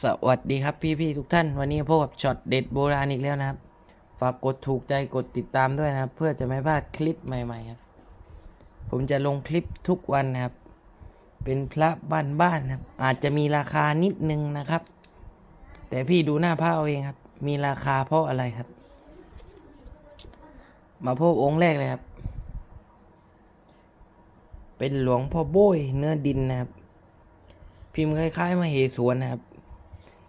สวัสดีครับพี่พี่ๆทุกท่าน วันนี้พบกับช็อตเด็ดโบราณอีกแล้วนะครับ ฝากกดถูกใจกดติดตามด้วยนะครับ เพื่อจะไม่พลาดคลิปใหม่ๆครับ ผมจะลงคลิปทุกวันนะครับ เป็นพระบ้านๆนะครับ อาจจะมีราคานิดนึงนะครับ แต่พี่ดูหน้าพระเอาเองครับ มีราคาเพราะอะไรครับ มาพบองค์แรกเลยครับ เป็นหลวงพ่อโบ้ยเนื้อดินนะครับ พิมพ์คล้ายๆมาเหสวนนะครับ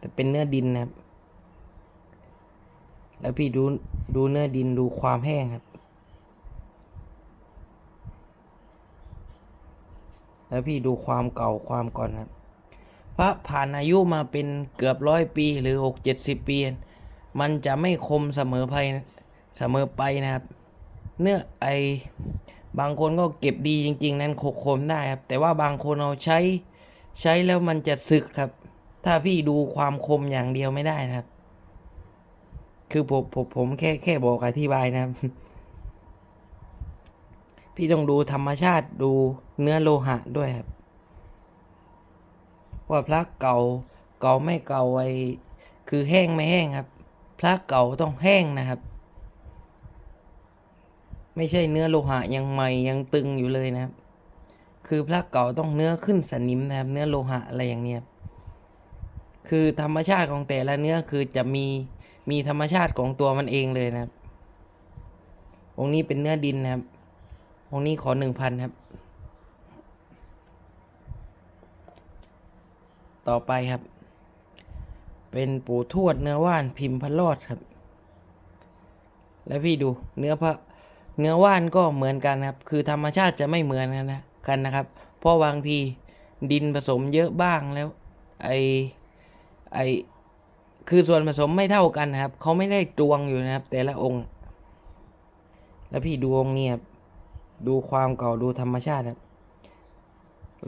แต่เป็นเนื้อดินนะครับ แล้วพี่ดูดูเนื้อดินดูความแห้งครับ แล้วพี่ดูความเก่าความก่อนครับ พระผ่านอายุมาเป็นเกือบร้อยปีหรือหกเจ็ดสิบปี มันจะไม่คมเสมอไปเสมอไปนะครับ เนื้อไอบางคนก็เก็บดีจริง ๆ นั้นคคมได้ครับ แต่ว่าบางคนเอาใช้ใช้แล้วมันจะสึกครับ ถ้าพี่ดูความคมอย่างเดียวไม่ได้นะครับ คือผมผมผมแค่แค่บอกอธิบายนะครับ พี่ต้องดูธรรมชาติดูเนื้อโลหะด้วยครับ ว่าพระเก่าเก่าไม่เก่าไอคือแห้งไม่แห้งครับ พระเก่าต้องแห้งนะครับ ไม่ใช่เนื้อโลหะยังใหม่ยังตึงอยู่เลยนะครับ คือพระเก่าต้องเนื้อขึ้นสนิมนะครับ เนื้อโลหะอะไรอย่างเนี้ย คือธรรมชาติของแต่ละเนื้อคือจะมีมีธรรมชาติของตัวมันเองเลยนะครับ องค์นี้เป็นเนื้อดินนะครับ องค์นี้ขอหนึ่งพันครับ ต่อไปครับ เป็นปู่ทวดเนื้อว่านพิมพ์พระรอดครับ แล้วพี่ดูเนื้อพระเนื้อว่านก็เหมือนกันครับ คือธรรมชาติจะไม่เหมือนกันนะกันนะครับ เพราะบางทีดินผสมเยอะบ้างแล้ว ไอ ไอคือส่วนผสมไม่เท่ากันครับ เขาไม่ได้ตวงอยู่นะครับ แต่ละองค์ แล้วพี่ดูองค์นี้ครับดูความเก่าดูธรรมชาติครับ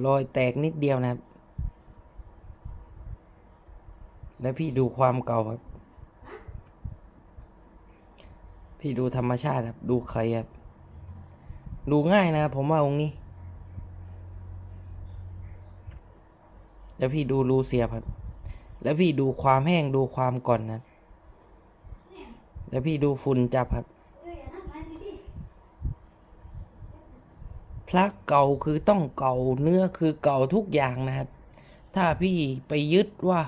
รอยแตกนิดเดียวนะครับ แล้วพี่ดูความเก่าครับ พี่ดูธรรมชาติครับ ดูใครครับ ดูง่ายนะครับผมว่าองค์นี้ แล้วพี่ดูรูเสียบครับ แล้วพี่ดูความแห้งดูความก่อนนะครับแล้วพี่ดูฝุ่นจับครับพระเก่าคือต้องเก่าเนื้อคือเก่าทุกอย่างนะครับ ถ้าพี่ไปยึดว่า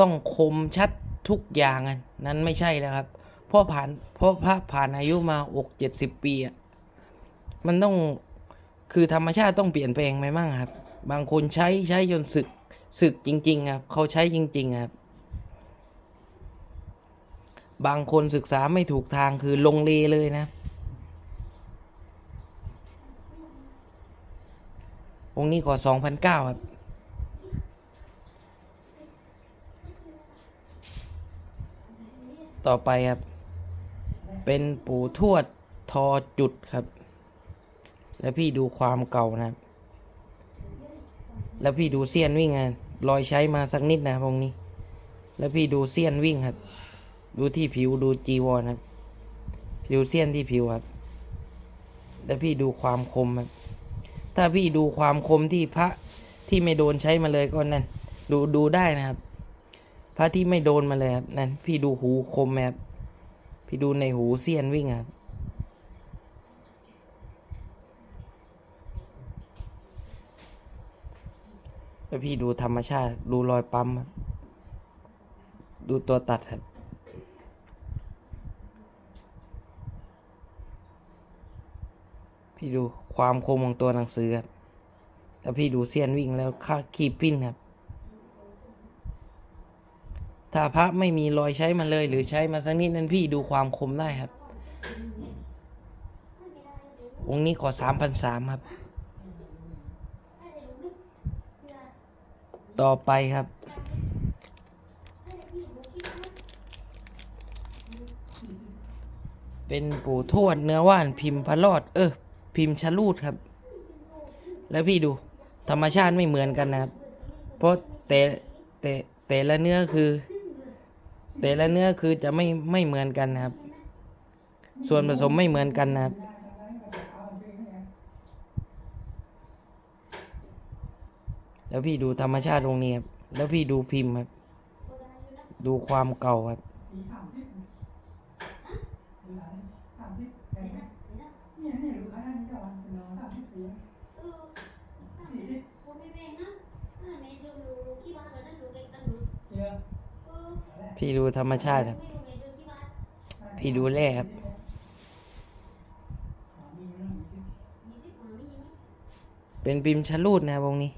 ต้องคมชัดทุกอย่างนั้นไม่ใช่แล้วครับเพราะผ่านเพราะพระผ่านอายุมาอกเจ็ดสิบปีอะมันต้องคือธรรมชาติต้องเปลี่ยนแปลงไปมั่งครับ บางคนใช้ใช้จนสึก สึกจริง ๆ ครับ เขาใช้จริง ๆ ครับ บางคนศึกษาไม่ถูกทางคือลงเลเลยนะองค์นี้ขอสองพันเก้าครับ ต่อไปครับ เป็นปู่ทวดทอจุดครับ แล้วพี่ดูความเก่านะครับ แล้วพี่ดูเสี้ยนวิ่งอะ รอยใช้มาสักนิดนะครับองนี้ แล้วพี่ดูเสี้ยนวิ่งครับ ดูที่ผิวดูจีวรครับ ผิวเสี้ยนที่ผิวครับ แล้วพี่ดูความคมครับ ถ้าพี่ดูความคมที่พระที่ไม่โดนใช้มาเลยก็นั่น ดูดูได้นะครับ พระที่ไม่โดนมาเลยครับนั่นพี่ดูหูคมไหมครับ พี่ดูในหูเสี้ยนวิ่งครับ แล้วพี่ดูธรรมชาติ ดูรอยปั๊ม ดูตัวตัดครับ พี่ดูความคมของตัวหนังสือครับแล้วพี่ดูเสี้ยนวิ่งแล้วค่าขีบปิ้นครับ ถ้าพระไม่มีรอยใช้มาเลย หรือใช้มาสักนิดนั้นพี่ดูความคมได้ครับองค์นี้ขอสามพันสามครับ ต่อไปครับ เป็นปู่ทวดเนื้อว่านพิมพ์พระรอด เออ พิมพ์ชะลูดครับ แล้วพี่ดู ธรรมชาติไม่เหมือนกันนะครับ เพราะแต่แต่แต่ละเนื้อคือ แต่ละเนื้อคือจะไม่ไม่เหมือนกันนะครับ ส่วนผสมไม่เหมือนกันนะครับ แล้วพี่ดูธรรมชาติตรงนี้ครับ แล้วพี่ดูพิมพ์ครับ ดูความเก่าครับ พี่ดูธรรมชาติครับ พี่ดูแร่ครับเป็นพิมพ์ชะลูดนะวงนี้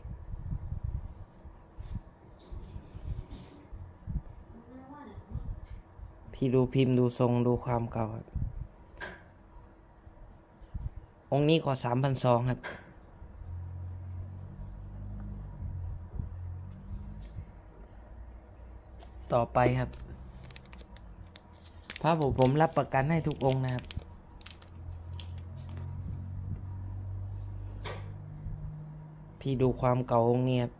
พี่ดูพิมพ์ดูทรงดูความเก่าครับ องค์นี้ก็สามพันสองครับ ต่อไปครับพระผมผมรับประกันให้ทุกองค์นะครับ พี่ดูความเก่าองค์นี้ครับ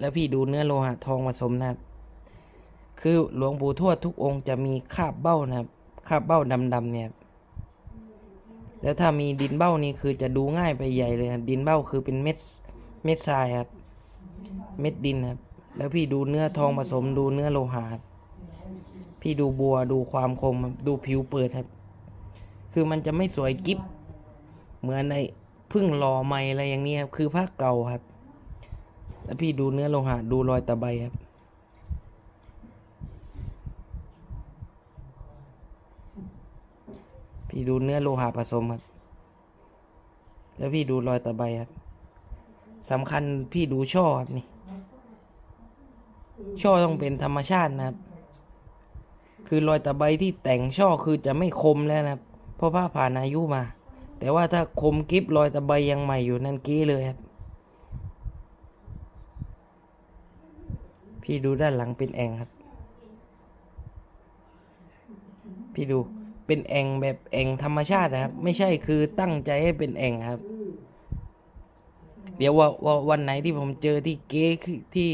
แล้วพี่ดูเนื้อโลหะทองผสมนะครับ คือหลวงปู่ทวดทุกองค์จะมีคาบเบ้านะครับคาบเบ้าดำๆเนี่ยแล้วถ้ามีดินเบ้านี่คือจะดูง่ายไปใหญ่เลยครับดินเบ้าคือเป็นเม็ดเม็ดทรายครับ เม็ดดินครับ แล้วพี่ดูเนื้อทองผสมดูเนื้อโลหะครับพี่ดูบัวดูความคมดูผิวเปิดครับ คือมันจะไม่สวยกิ๊บเหมือนในพึ่งหล่อใหม่อะไรอย่างนี้ครับ คือผ้าเก่าครับ แล้วพี่ดูเนื้อโลหะดูรอยตะไบครับ พี่ดูเนื้อโลหะผสมครับ แล้วพี่ดูรอยตะไบครับสำคัญพี่ดูช่อครับนี่ ช่อต้องเป็นธรรมชาตินะครับ คือรอยตะไบที่แต่งช่อคือจะไม่คมแล้วนะครับ เพราะผ้าผ่านอายุมา แต่ว่าถ้าคมกิฟรอยตะไบยังใหม่อยู่นั่นกี้เลยครับ พี่ดูด้านหลังเป็นแองครับ พี่ดู เป็นแอ่งแบบแอ่งธรรมชาตินะครับ ไม่ใช่คือตั้งใจให้เป็นแอ่งครับ เดี๋ยวว่าว่าวันไหนที่ผมเจอที่เก๊คือที่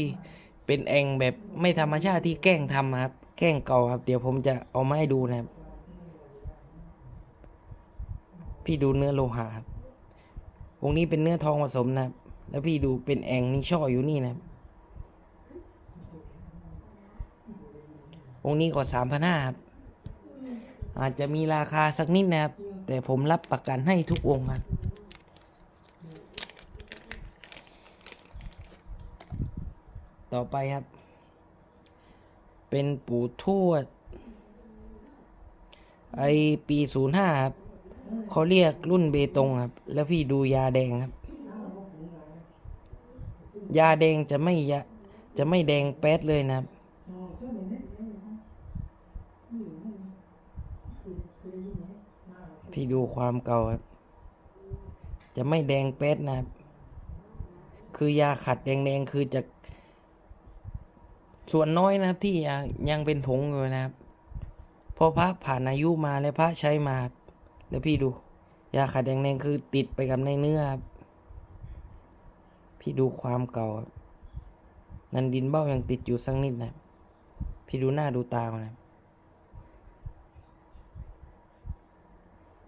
เป็นแอ่งแบบไม่ธรรมชาติที่แกล้งทำครับ แกล้งเก่าครับ เดี๋ยวผมจะเอามาให้ดูนะครับ พี่ดูเนื้อโลหะครับวงนี้เป็นเนื้อทองผสมนะครับ แล้วพี่ดูเป็นแอ่งนี่ช่ออยู่นี่นะครับวงนี้ก็สามพันห้าครับ อาจจะมีราคาสักนิดนะครับ แต่ผมรับประกันให้ทุกวงครับต่อไปครับ เป็นปู่ทวด ไอปีศูนย์ห้าครับเขาเรียกรุ่นเบตงครับ แล้วพี่ดูยาแดงครับ ยาแดงจะไม่ยาจะไม่แดงแป๊ดเลยนะครับ อ๋อเสื้อนี่เนี่ยนี่นี่คือคือยิ่งเนี่ยมา พี่ดูความเก่าครับ จะไม่แดงแป๊ดนะครับ คือยาขัดแดงๆคือจะ ส่วนน้อยนะครับที่ยังยังเป็นผงอยู่นะครับพราะพระผ่านอายุมาและพระใช้มา แล้วพี่ดู ยาขัดแดงๆคือติดไปกับในเนื้อครับพี่ดูความเก่าครับนันดินเบ้ายังติดอยู่สักนิดนะ พี่ดูหน้าดูตามันนะครับ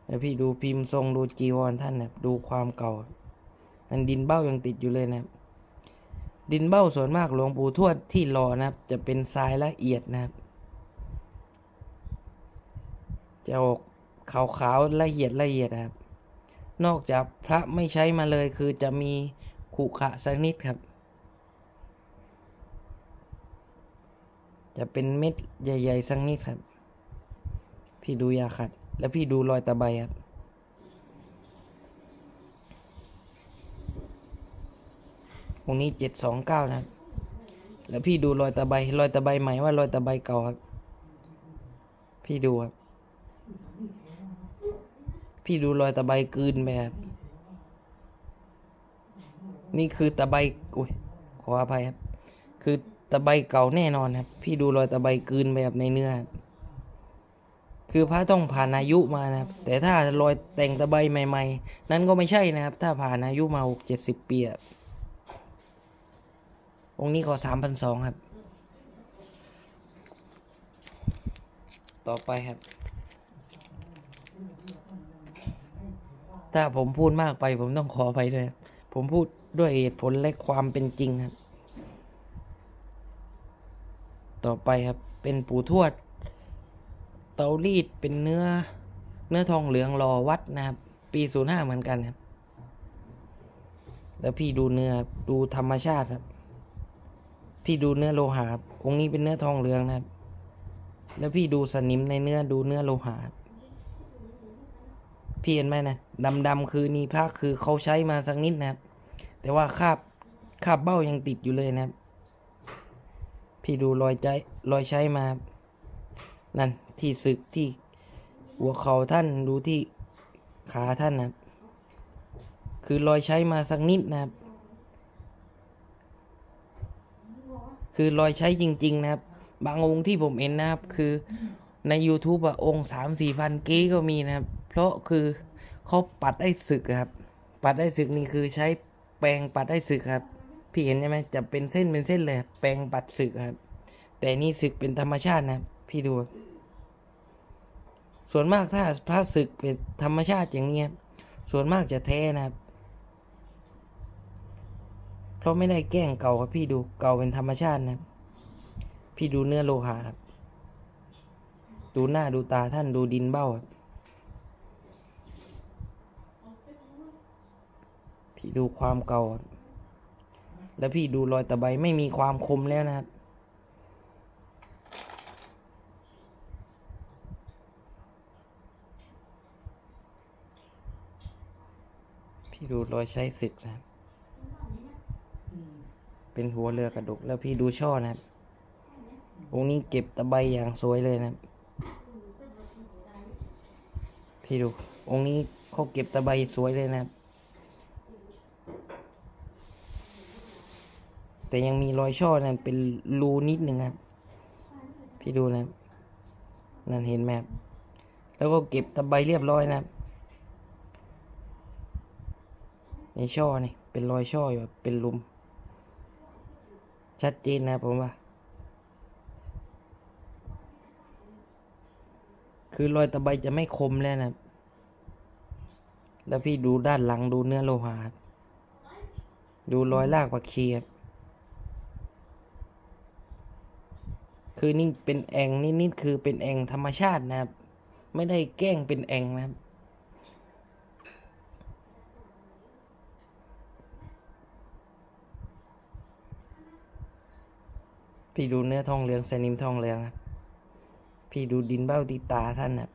แล้วพี่ดูพิมพ์ทรงดูจีวรท่านนะดูความเก่านั่นดินเบ้ายังติดอยู่เลยนะครับดินเบ้าส่วนมากหลวงปู่ทวดที่รอนะครับ จะเป็นทรายละเอียดนะครับ จะออกขาวๆละเอียดละเอียดครับ นอกจากพระไม่ใช้มาเลยคือจะมีขุขะสักนิดครับ จะเป็นเม็ดใหญ่ๆสักนิดครับ พี่ดูยาขัด แล้วพี่ดูรอยตะไบครับวงนี้เจ็ดสองเก้านะ แล้วพี่ดูรอยตะไบรอยตะไบใหม่ว่ารอยตะไบเก่าครับ พี่ดูครับ พี่ดูรอยตะไบกลืนไปครับ นี่คือตะไบอุ้ยขออภัยครับ คือตะไบเก่าแน่นอนครับ พี่ดูรอยตะไบกลืนไปแบบในเนื้อครับ คือพระต้องผ่านอายุมานะครับ แต่ถ้ารอยแต่งตะไบใหม่ ๆ นั้นก็ไม่ใช่นะครับ ถ้าผ่านอายุมาหกเจ็ดสิบปีองค์นี้ขอสามพันสองครับ ต่อไปครับ ถ้าผมพูดมากไป ผมต้องขอไปด้วย ผมพูดด้วยเหตุผลและความเป็นจริงครับ ต่อไปครับเป็นปู่ทวด เตารีดเป็นเนื้อ เนื้อทองเหลืองรอวัดนะครับ ปีศูนย์ห้าเหมือนกันครับ แล้วพี่ดูเนื้อดูธรรมชาติครับ พี่ดูเนื้อโลหะองค์นี้เป็นเนื้อทองเหลืองนะครับ แล้วพี่ดูสนิมในเนื้อดูเนื้อโลหะพี่เห็นไหมนะดำๆคือนีพระคือเขาใช้มาสักนิดนะครับ แต่ว่าคาบคาบเบ้ายังติดอยู่เลยนะครับ พี่ดูรอยใจรอยใช้มา นั่นที่ศึกที่หัวเข่าท่านดูที่ขาท่านนะครับ คือรอยใช้มาสักนิดนะครับ คือรอยใช้จริง ๆ นะครับ บางองค์ที่ผมเห็นนะครับ คือใน YouTube อะองค์สามสี่พันเก้ก็มีนะครับ เพราะคือเขาปัดได้สึกครับ ปัดได้สึกนี่คือใช้แปรงปัดได้สึกครับ พี่เห็นใช่ไหมจะเป็นเส้นเป็นเส้นเลยแปรงปัดสึกครับ แต่นี่สึกเป็นธรรมชาตินะครับพี่ดู ส่วนมากถ้าพระสึกเป็นธรรมชาติอย่างนี้ครับส่วนมากจะแท้นะครับ เพราะไม่ได้แกล้งเก่าครับพี่ดูเก่าเป็นธรรมชาตินะครับ พี่ดูเนื้อโลหะครับดูหน้าดูตาท่านดูดินเบ้าครับพี่ดูความเก่าครับแล้วพี่ดูรอยตะไบไม่มีความคมแล้วนะครับ พี่ดูรอยใช้ศึกนะครับ เป็นหัวเรือกระดกแล้วพี่ดูช่อนะครับองค์นี้เก็บตะไบอย่างสวยเลยนะครับ พี่ดูองค์นี้เขาเก็บตะไบสวยเลยนะครับ แต่ยังมีรอยช่อนั่นเป็นรูนิดหนึ่งครับ พี่ดูนะครับ นั่นเห็นไหมครับแล้วก็เก็บตะไบเรียบร้อยนะครับ ในช่อนี่เป็นรอยช่ออยู่เป็นลุม ชัดเจนนะผมว่า คือรอยตะไบจะไม่คมแล้วนะแล้วพี่ดูด้านหลังดูเนื้อโลหะดูรอยลากปักชีครับคือนี่เป็นแองนี่นี่คือเป็นแองธรรมชาตินะครับ ไม่ได้แกล้งเป็นแองนะครับ พี่ดูเนื้อทองเหลืองสนิมทองเหลืองครับพี่ดูดินเบ้าที่ตาท่านครับ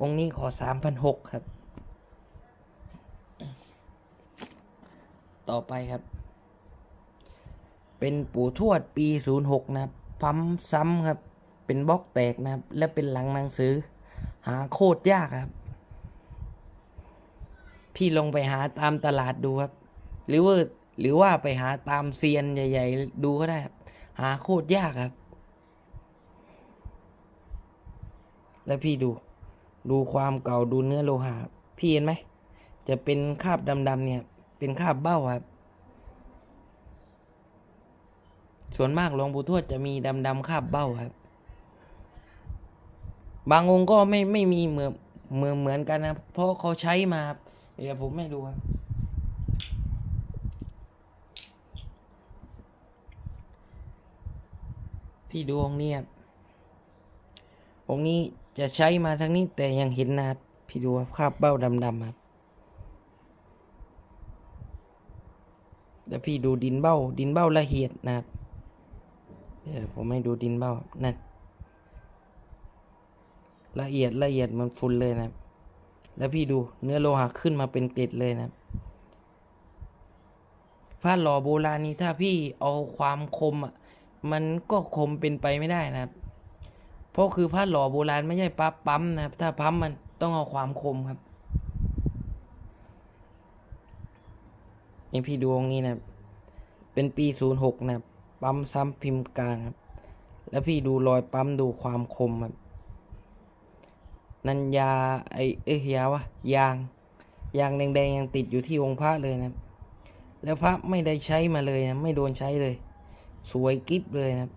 องค์นี้ขอสามพันหกครับ ต่อไปครับ เป็นปู่ทวดปีศูนย์หกนะครับปั๊มซ้ำครับ เป็นบล็อกแตกนะครับ และเป็นหลังหนังสือ หาโคตรยากครับ พี่ลงไปหาตามตลาดดูครับหรือว่า หรือว่าไปหาตามเซียนใหญ่ ๆ ดูก็ได้ครับ หาโคตรยากครับ แล้วพี่ดู ดูความเก่าดูเนื้อโลหะพี่เห็นไหม จะเป็นคราบดำๆเนี่ย เป็นคราบเบ้าครับ ส่วนมากหลวงปู่ทวดจะมีดำๆคราบเบ้าครับ บางองค์ก็ไม่ไม่มีเหมือนเหมือนเหมือนกันนะ เพราะเขาใช้มา เดี๋ยวผมไม่ดูครับ พี่ดูองค์นี้ครับองค์นี้จะใช้มาทั้งนี้แต่ยังเห็นนะครับพี่ดูครับคาบเบ้าดำๆครับแล้วพี่ดูดินเบ้า ดินเบ้าละเอียดนะครับเดี๋ยวผมให้ดูดินเบ้านั่นละเอียดละเอียดเหมันฝุ่นเลยนะครับ แล้วพี่ดูเนื้อโลหะขึ้นมาเป็นเกล็ดเลยนะครับผ้าหล่อโบราณนี้ถ้าพี่เอาความคมอะ มันก็คมเป็นไปไม่ได้นะครับ เพราะคือผ้าหล่อโบราณไม่ใช่ปั๊บปั๊มนะครับ ถ้าปั๊มมันต้องเอาความคมครับนี่พี่ดูองนี้นะเป็นปีศูนย์หกนะปั๊มซ้ำพิมพ์กลางครับ แล้วพี่ดูรอยปั๊มดูความคมครับ นันยาไอเอ้ยยาวะยาง ยางแดงๆยังติดอยู่ที่องค์พระเลยนะ แล้วพระไม่ได้ใช้มาเลยนะ ไม่โดนใช้เลย สวยกิฟเลยนะครับ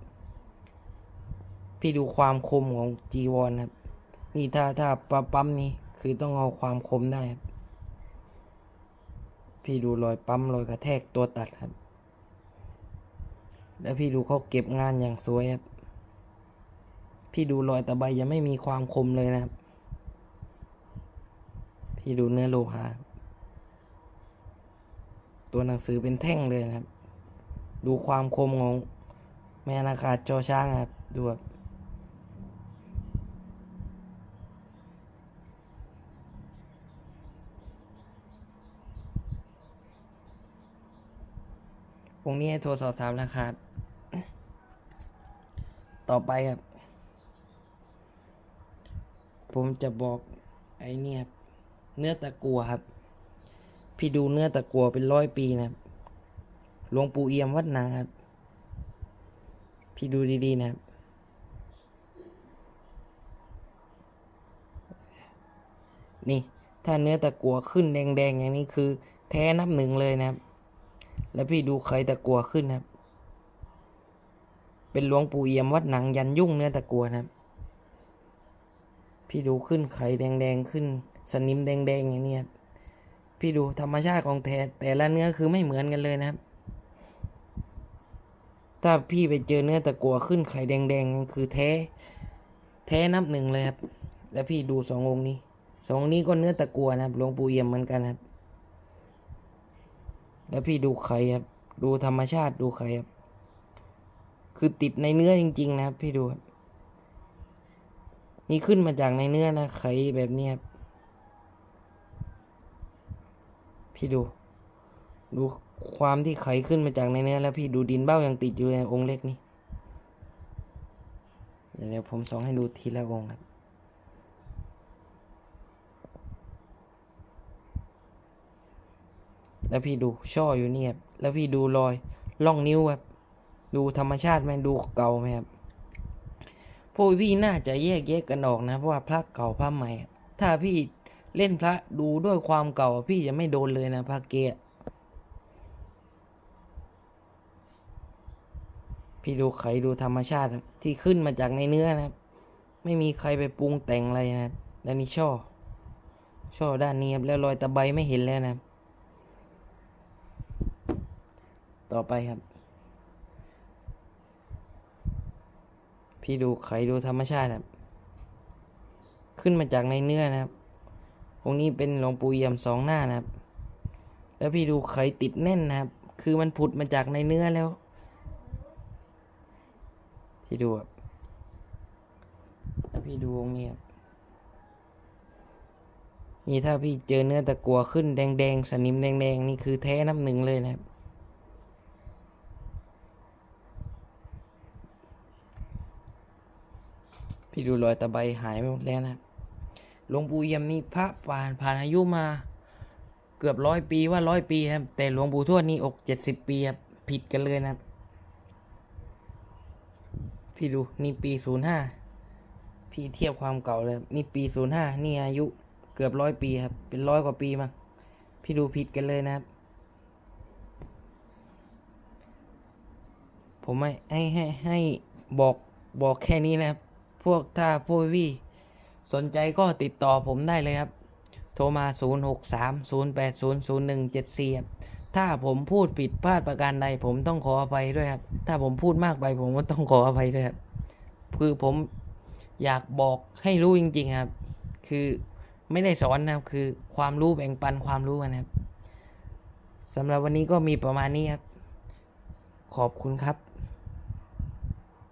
พี่ดูความคมของจีวรนครับ นี่ถ้าถ้าปะปั๊มนี้คือต้องเอาความคมได้ครับพี่ดูรอยปั๊มรอยกระแทกตัวตัดครับ แล้วพี่ดูเขาเก็บงานอย่างสวยครับ พี่ดูรอยตะไบยังไม่มีความคมเลยนะครับ พี่ดูเนื้อโลหะตัวหนังสือเป็นแท่งเลยนะครับ ดูความคมของแม่นาคาจอช้างครับ ดูแบบองนี้ให้โทรสอบถามราคาต่อไปครับ ผมจะบอกไอ้นี่ครับ เนื้อตะกัวครับ พี่ดูเนื้อตะกัวเป็นร้อยปีนะครับ หลวงปู่เอี่ยมวัดนางครับ พี่ดูดีๆนะครับ นี่ ถ้าเนื้อตะกัวขึ้นแดงๆ อย่างนี้คือ แท้นับหนึ่งเลยนะครับ แล้วพี่ดูไข่ตะกัวขึ้นนะครับ เป็นหลวงปู่เอี่ยมวัดหนังยันยุ่งเนื้อตะกัวนะครับ พี่ดูขึ้นไข่แดงๆขึ้น สนิมแดงๆอย่างนี้ครับพี่ดูธรรมชาติของแท้แต่ละเนื้อคือไม่เหมือนกันเลยนะครับ ถ้าพี่ไปเจอเนื้อตะกัวขึ้นไข่แดงๆนั่นคือแท้ แท้นับหนึ่งเลยครับ แล้วพี่ดูสององค์นี้สององนี้ก็เนื้อตะกัวนะครับหลวงปู่เอี่ยมเหมือนกันครับ แล้วพี่ดูไข่ครับ ดูธรรมชาติดูไข่ครับ คือติดในเนื้อจริง ๆ นะครับ พี่ดูครับนี่ขึ้นมาจากในเนื้อนะไข่แบบนี้ครับ พี่ดู ดูความที่ไขขึ้นมาจากในเนื้อแล้วพี่ดูดินเบ้ายังติดอยู่ในองค์เล็กนี่เดี๋ยวผมส่องให้ดูทีละองค์ครับแล้วพี่ดูช่ออยู่นี่ครับแล้วพี่ดูรอยล่องนิ้วครับดูธรรมชาติไหมดูเก่าไหมครับพวกพี่น่าจะแยกแยกกันออกนะเพราะว่าพระเก่าพระใหม่ ถ้าพี่เล่นพระดูด้วยความเก่าพี่จะไม่โดนเลยนะพระเกะ พี่ดูไข่ดูธรรมชาติครับ ที่ขึ้นมาจากในเนื้อนะครับ ไม่มีใครไปปรุงแต่งอะไรนะครับแล้วนี่ช่อ ช่อด้านนี้ครับแล้วรอยตะไบไม่เห็นแล้วนะครับ ต่อไปครับ พี่ดูไข่ดูธรรมชาติครับ ขึ้นมาจากในเนื้อนะครับองค์นี้เป็นหลวงปู่เยี่ยมสองหน้านะครับ แล้วพี่ดูไข่ติดแน่นนะครับ คือมันผุดมาจากในเนื้อแล้ว พี่ดูครับพี่ดูองค์นี้ครับนี่ถ้าพี่เจอเนื้อตะกัวขึ้นแดงๆ สนิมแดงๆ นี่คือแท้น้ำหนึ่งเลยนะครับ พี่ดูรอยตะไบหายไปหมดแล้วนะหลวงปู่เยี่ยมนี่พระผ่านผ่านอายุมาเกือบร้อยปีว่าร้อยปีครับ แต่หลวงปู่ทวดนี่อกเจ็ดสิบปีครับผิดกันเลยนะครับ พี่ดูนี่ปีศูนย์ห้าพี่เทียบความเก่าเลย นี่ปีศูนย์ห้านี่อายุเกือบร้อยปีครับ เป็นร้อยกว่าปีมั้งพี่ดูผิดกันเลยนะครับ ผมไม่ให้ให้ให้บอกบอกแค่นี้นะครับ พวกถ้าพวกพี่สนใจก็ติดต่อผมได้เลยครับ โทรมา 0 6 3 0 8 0 0 1 7 4ครับ ถ้าผมพูดผิดพลาดประการใดผมต้องขออภัยด้วยครับ ถ้าผมพูดมากไปผมก็ต้องขออภัยด้วยครับ คือผมอยากบอกให้รู้จริง ๆครับ คือไม่ได้สอนนะครับ คือความรู้แบ่งปันความรู้กันครับสำหรับวันนี้ก็มีประมาณนี้ครับ ขอบคุณครับ